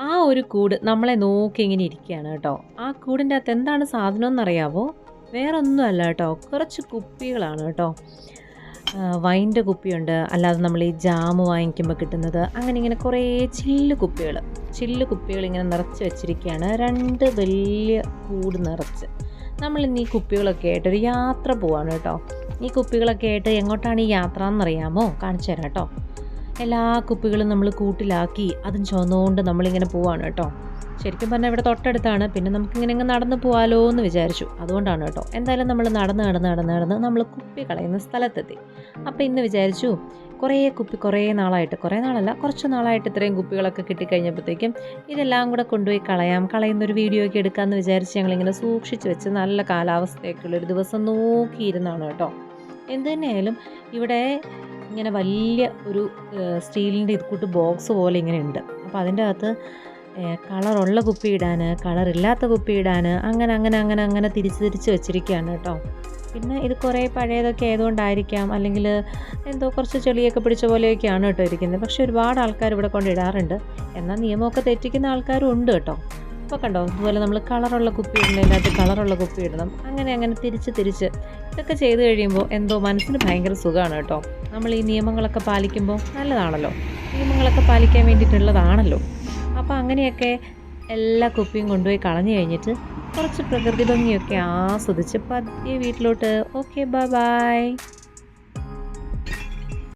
ആ ഒരു കൂട് നമ്മളെ നോക്കി ഇങ്ങനെ ഇരിക്കുകയാണ് കേട്ടോ. ആ കൂടിന്റെ അകത്ത് എന്താണ് സാധനം എന്നറിയാവോ? വേറെ ഒന്നുമല്ല കേട്ടോ. കുറച്ച് കുപ്പികളാണ് കേട്ടോ. വൈന്റെ കുപ്പിയുണ്ട്. അല്ലാതെ നമ്മൾ ഈ ജാമ് വാങ്ങിക്കുമ്പോൾ കിട്ടുന്നത് അങ്ങനെ ഇങ്ങനെ കുറേ ചില്ല് കുപ്പികൾ. ചില്ല് കുപ്പികൾ ഇങ്ങനെ നിറച്ച് വെച്ചിരിക്കുകയാണ്. രണ്ട് വലിയ കൂട് നിറച്ച്. നമ്മൾ ഇന്ന് ഈ കുപ്പികളൊക്കെ ആയിട്ട് ഒരു യാത്ര പോവാണ് കേട്ടോ. ഈ കുപ്പികളൊക്കെ ആയിട്ട് എങ്ങോട്ടാണ് ഈ യാത്ര എന്നറിയാമോ? കാണിച്ചു തരാം കേട്ടോ. എല്ലാ കുപ്പികളും നമ്മൾ കൂട്ടിലാക്കി അതും ചുവന്നുകൊണ്ട് നമ്മളിങ്ങനെ പോവാണ് കേട്ടോ. ശരിക്കും പറഞ്ഞാൽ ഇവിടെ തൊട്ടടുത്താണ്. പിന്നെ നമുക്കിങ്ങനെ ഇങ്ങനെ നടന്ന് പോകാലോ എന്ന് വിചാരിച്ചു. അതുകൊണ്ടാണ് കേട്ടോ. എന്തായാലും നമ്മൾ നടന്ന് നടന്ന് നടന്ന് നടന്ന് നമ്മൾ കുപ്പി കളയുന്ന സ്ഥലത്തെത്തി. അപ്പോൾ ഇന്ന് വിചാരിച്ചു കുറേ കുപ്പി കുറേ നാളായിട്ട് കുറേ നാളല്ല കുറച്ച് നാളായിട്ട് ഇത്രയും കുപ്പികളൊക്കെ കിട്ടിക്കഴിഞ്ഞപ്പോഴത്തേക്കും ഇതെല്ലാം കൂടെ കൊണ്ടുപോയി കളയാം കളയുന്ന ഒരു വീഡിയോ ഒക്കെ എടുക്കാമെന്ന് വിചാരിച്ച് ഞങ്ങളിങ്ങനെ സൂക്ഷിച്ച് വെച്ച് നല്ല കാലാവസ്ഥയൊക്കെയുള്ളൊരു ദിവസം നോക്കിയിരുന്നാണ് കേട്ടോ. എന്തു തന്നെയായാലും ഇവിടെ ഇങ്ങനെ വലിയ ഒരു സ്റ്റീലിന്റെ ഇത് കൂട്ട് ബോക്സ് പോലെ ഇങ്ങനെ ഉണ്ട് അപ്പോൾ അതിന്റെ അകത്ത് കളറുള്ള കുപ്പി ഇടാൻ കളറില്ലാത്ത കുപ്പി ഇടാൻ അങ്ങനെ അങ്ങനെ അങ്ങനെ അങ്ങനെ തിരിച്ച് തിരിച്ച് വെച്ചിരിക്കുകയാണ് കേട്ടോ. പിന്നെ ഇത് കുറേ പഴയതൊക്കെ ആയതുകൊണ്ടായിരിക്കാം അല്ലെങ്കിൽ എന്തോ കുറച്ച് ചെളിയൊക്കെ പിടിച്ച പോലെയൊക്കെയാണ് കേട്ടോ ഇരിക്കുന്നത്. പക്ഷേ ഒരുപാട് ആൾക്കാർ ഇവിടെ കൊണ്ട് ഇടാറുണ്ട്. എന്നാൽ നിയമമൊക്കെ തെറ്റിക്കുന്ന ആൾക്കാരും ഉണ്ട് കേട്ടോ. ഇപ്പോൾ കണ്ടോ അതുപോലെ നമ്മൾ കളറുള്ള കുപ്പി ഇടുന്നതിനകത്ത് കളറുള്ള കുപ്പി ഇടണം. അങ്ങനെ അങ്ങനെ തിരിച്ച് തിരിച്ച് ഇതൊക്കെ ചെയ്ത് കഴിയുമ്പോൾ എന്തോ മനസ്സിന് ഭയങ്കര സുഖമാണ് കേട്ടോ. നമ്മൾ ഈ നിയമങ്ങളൊക്കെ പാലിക്കുമ്പോൾ നല്ലതാണല്ലോ. നിയമങ്ങളൊക്കെ പാലിക്കാൻ വേണ്ടിയിട്ടുള്ളതാണല്ലോ. അപ്പോൾ അങ്ങനെയൊക്കെ എല്ലാ കുപ്പിയും കൊണ്ടുപോയി കളഞ്ഞു കഴിഞ്ഞിട്ട് കുറച്ച് പ്രകൃതി ഭംഗിയൊക്കെ ആസ്വദിച്ച് പതിയെ വീട്ടിലോട്ട്. Okay bye bye.